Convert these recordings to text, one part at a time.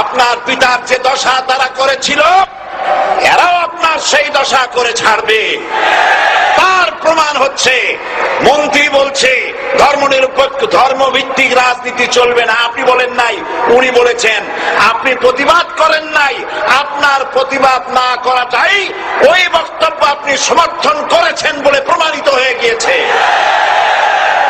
আপনার পিতার যে দশা তারা করেছিল, এরাও আপনার সেই দশা করে ছাড়বে। তার প্রমাণ হচ্ছে, মন্ত্রী বলছে, ধর্ম নিরপেক্ষ, ধর্মভিত্তিক রাজনীতি চলবে না। আপনি বলেন নাই, উনি বলেছেন, আপনি প্রতিবাদ করেন নাই, আপনার প্রতিবাদ না করাটাই ওই বক্তব্য আপনি সমর্থন করেছেন বলে প্রমাণিত হয়ে গিয়েছে।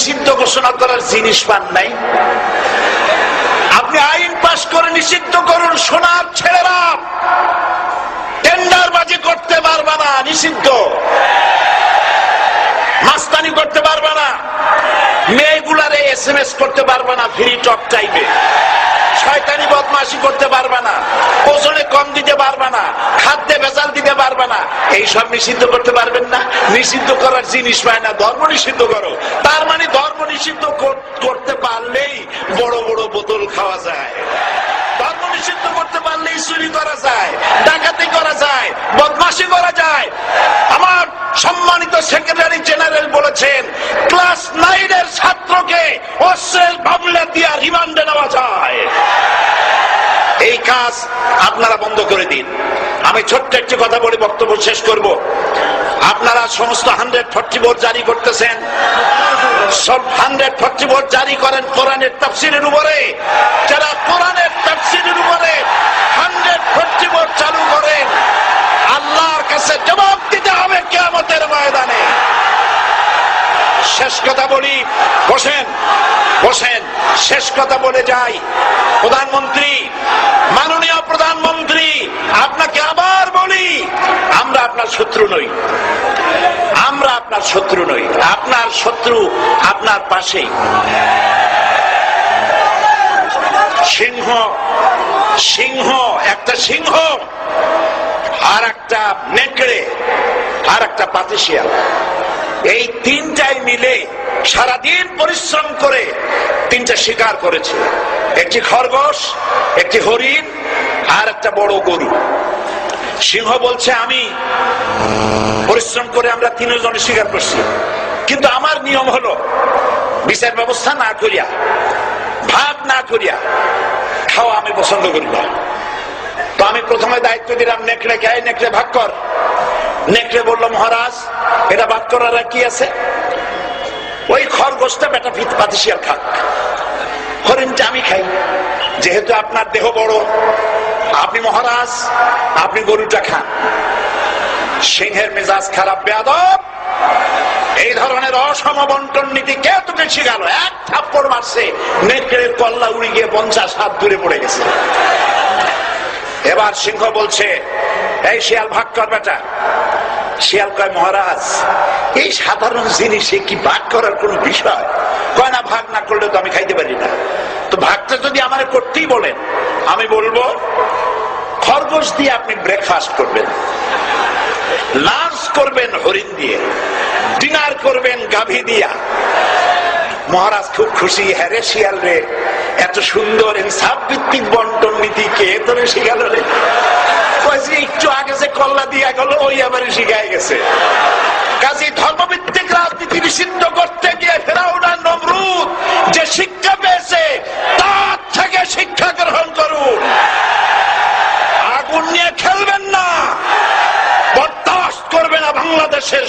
নিষিদ্ধ ঘোষণা করার জিনিস পান নাই। আপনি আইন পাশ করে নিষিদ্ধ করুন, সোনার ছেলেরা টেন্ডারবাজি করতে পারবে না, নিষিদ্ধ। মাস্তানি করতে পারবে না। মেয়েগুলারে এস এম এস করতে পারবে না ফ্রি টক টাইমে শয়তানি বদমাশি করতে পারবে না। ওজনে কম দিতে পারবে না। খাদ্যে ভেজাল দিতে পারবে না। এইসব নিষিদ্ধ করতে পারবেন না। নিষিদ্ধ করার জিনিস পায় না। ধর্ম নিষিদ্ধ করো। তার মানে নিষিদ্ধ করতে পারলেই বড় বড় বোতল খাওয়া যায়। ধর্ম নিষিদ্ধ করতে পারলেই চুরি করা যায়, ডাকাতি করা যায়, বদমাশি করা যায়। আমার সম্মানিত সেক্রেটারি জেনারেল বলেছেন, ক্লাস নাইনের ছাত্রকে অশ্রেল মামলা দিয়া রিমান্ডে নেওয়া যায়। এই কাজ আপনারা বন্ধ করে দিন। আমি ছোট্ট একটি কথা বলে, বক্তব্য শেষ করব। আপনারা সমস্ত হান্ড্রেড ফর্টি বোর্ড জারি করতেছেন। হান্ড্রেড ফর্টি জারি করেন কোরআনের উপরে। যারা কোরআনের উপরে হান্ড্রেড ফর্টি চালু করেন আল্লাহর কাছে জবাব দিতে হবে ময়দানে। শেষ কথা বলি, বসেন বসেন, শেষ কথা বলে যাই। প্রধানমন্ত্রী, মাননীয় প্রধানমন্ত্রী, আপনাকে আবার বলি, আমরা আপনার শত্রু নই। আপনার শত্রু নই। আপনার শত্রু আপনার পাশেই। সিংহ সিংহ, একটা সিংহ আর একটা নেকড়ে আর একটা পাতিশিয়াল। এই তিনটাই মিলে সারাদিন পরিশ্রম করে তিনটা শিকার করেছে। একটি খরগোশ, একটি হরিণ আর একটা বড় গরু। সিংহ বলছে, আমি পরিশ্রম করে আমরা তিনজনে স্বীকার করছি। কিন্তু আমার নিয়ম হলো, বিচার ব্যবস্থা না করিয়া ভাগ না করিয়া খাওয়া আমি পছন্দ করি না। তো আমি প্রথমে দায়িত্ব দিলাম, নেকড়ে কে নেকড়ে ভাগ কর। নেকড়ে বলল, মহারাজ, এটা ভাগ করার কি আছে? ওই খরগোশটা বেটা ভিত পাতিশিয়াল খাক। হরিণটা আমি খাই, যেহেতু আপনার দেহ বড় আপনি মহারাজ, আপনি গরুটা খান। সিংহের মেজাজ খারাপ, বেয়াদব। এই ধরনের অসম বন্টন নীতি কে তোকে শিখালো? এক থাপ্পড় মারছে, নেকড়ের কল্লা উড়ে গিয়ে পঞ্চাশ হাত দূরে পড়ে গেছে। এবার সিংহ বলছে, এই শিয়াল, ভাগ কর বেটা। শিয়াল কয়, মহারাজ, এই সাধারণ জিনিসে কি ভাগ করার কোন বিষয়? কয়, না, ভাগ না করলে তো আমি খাইতে পারি না। তো ভাগটা যদি আমার করতেই বলেন আমি বলব, খরগোশ দিয়ে আপনি ব্রেকফাস্ট করবেন। লাঞ্চ করবেন হরিণ দিয়ে, ডিনার করবেন গাভী দিয়া। মহারাজ খুব খুশি হ্যারে শিয়াল রে, এত সুন্দর ইনসাফ ভিত্তিক বন্টন নীতি কে তোরে শিখালো রে? একটু আগে যে কল্লা দিয়া গেল, ওই আবার শিখাই গেছে। কাজী ধর্মভিত্তিক রাজনীতি নিষিদ্ধ করতে গিয়ে ফেরাউনা নমরুদ যে শিক্ষা পেয়েছে তার থেকে শিক্ষা গ্রহণ করুন আগুন নিয়ে খেলবেন না বরদাস্ত করবে না বাংলাদেশের